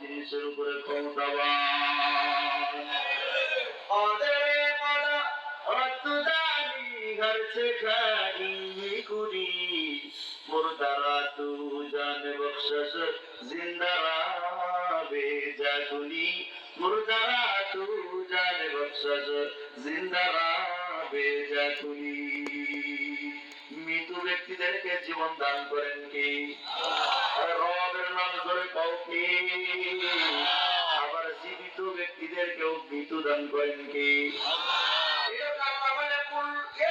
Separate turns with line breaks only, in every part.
তিরিশের উপরে ক্ষমতাবান घर से खाई गुरी मुर्दारा तू जान बख्शस जिंदारा बेजा गुनी मुर्दारा तू जान बख्शस जिंदारा বেজা গুনি মৃত ব্যক্তিদেরকে জীবন দান করেন কি আর রবের নাম ধরে পাও কি আবার জীবিত ব্যক্তিদেরকেও মৃত্যু দান করেন কি? আল্লাহ বলে, কুল এ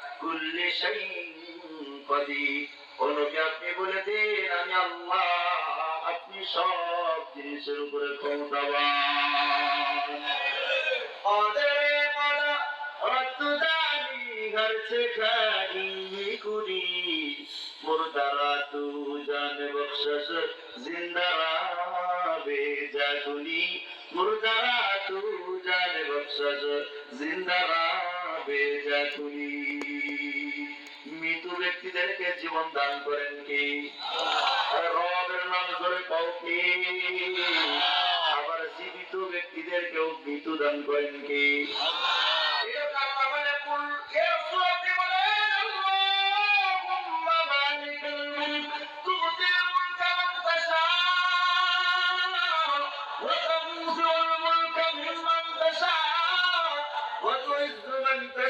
কুল্লি অনুকে আপনি বলে দিন, আমি আল্লাহ, আপনি সব জিনিসের উপরে ক্ষমতাবান। অদরে মারা অতুদানি তু জান বখশস জিন্দারা بخشش জিন্দা বে জাগুনি মৃত ব্যক্তিদেরকে জীবন দান করেন কি আর রবের নাম ধরে পাও কি আবার জীবিত ব্যক্তিদেরকেও মৃত্যু দান করেন কি এরকম আল্লাহ বলে, কুল এ